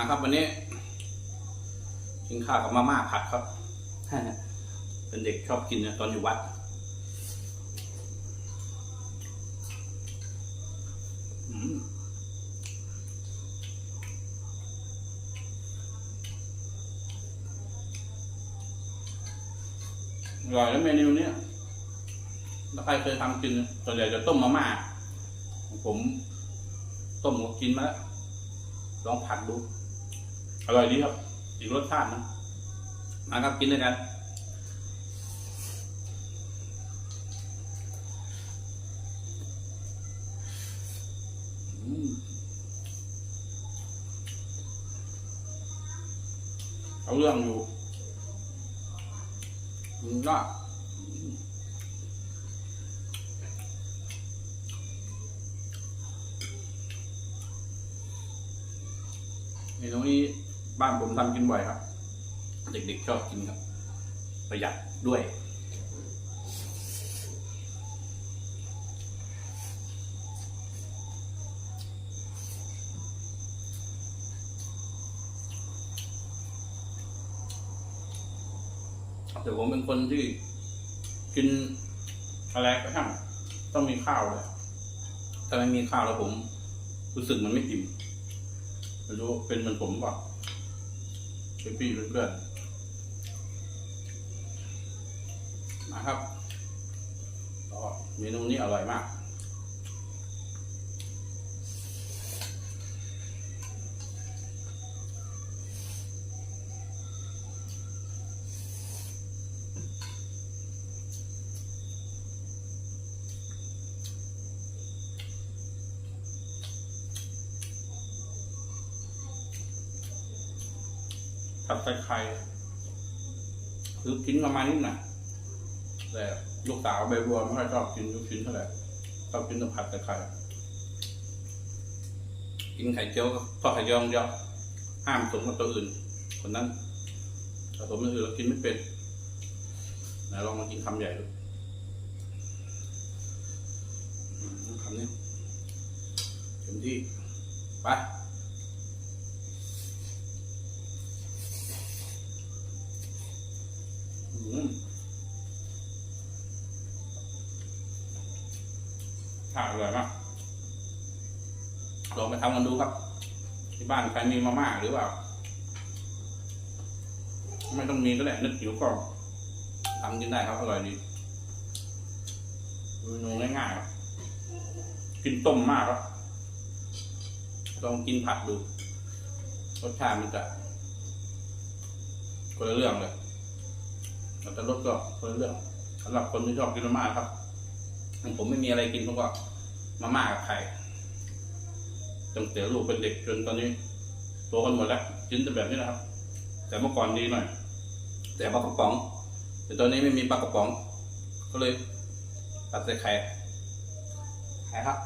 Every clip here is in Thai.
มาครับวันนี้กินข้าวกับมาม่าผัดครับ เป็นเด็กชอบกินนะตอนอยู่วัดอืมอร่อยแล้วเมนูเนี้ยถ้าใครเคยทำกินส่วนใหญ่จะต้มมาม่าของผมต้มก็กินมาแล้วลองผัดดู อร่อยดีครับ อีกรสชาตินะ มาครับกินด้วยกัน เอาเรื่องอยู่อืมก็อืมเมนูนี้ บ้านผมทำกินบ่อยครับ เด็กๆชอบกินครับ ประหยัดด้วยแต่ผมเป็นคนที่กินอะไรก็ช่างต้องมีข้าวเลยถ้าไม่มีข้าวแล้วผม รู้สึกมันไม่อิ่มไม่รู้เป็นเหมือนผมเปล่า เป็นพี่เป็นเพื่อนนะครับก็เมนูนี้อร่อยมาก ผัดใส่ไข่คือกินประมาณนี้นะแต่ลูกสาวใบบัวไม่ค่อยชอบกินลูกชิ้นเท่าไหร่ชอบกินแต่ผัดใส่ไข่กินไข่เจียวก็ทอดไข่เจียวอย่างเดียวห้ามผสมกับตัวอื่น คนนั้นผสมอย่างอื่นเรากินไม่เป็นไหนลองมากินคำใหญ่ดูอืมคำนี้เต็มที่ ไป ข้าวอร่อยมากลองไปทำกันดูครับ ที่บ้านใครมีมาม่าหรือเปล่า ไม่ต้องมีก็ได้นึกหิวก็ทำกินได้ครับ อร่อยดีเมนูง่ายๆครับ กินต้มมากครับลองกินผัดดู รสชาติมันจะคนละเรื่องเลยแต่รสก็คนละเรื่องสำหรับคนที่ชอบกินมาม่าครับ ผมไม่มีอะไรกินผมก็มาม่ากับไข่ตั้งแต่ลูกเป็นเด็กจนตอนนี้โตกันหมดแล้วกินแต่แบบนี้นะครับ แต่เมื่อก่อนดีหน่อย แต่ปลากระป๋อง แต่ตอนนี้ไม่มีปลากระป๋อง ก็เลยตัดใส่ไข่ไข่ครับ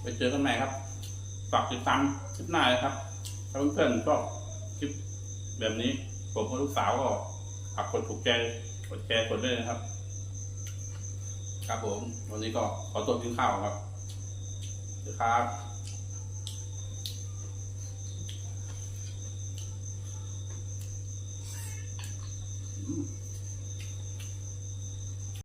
ไปเจอกันใหม่ครับ ฝากติดตามคลิปหน้าเลยครับ ถ้าเพื่อนๆชอบคลิปแบบนี้ ผมกับลูกสาวก็ฝากกดถูกใจกดแชร์กดด้วยนะครับ ครับผม วันนี้ก็ขอตัวกินข้าวครับสวัสดีครับอืม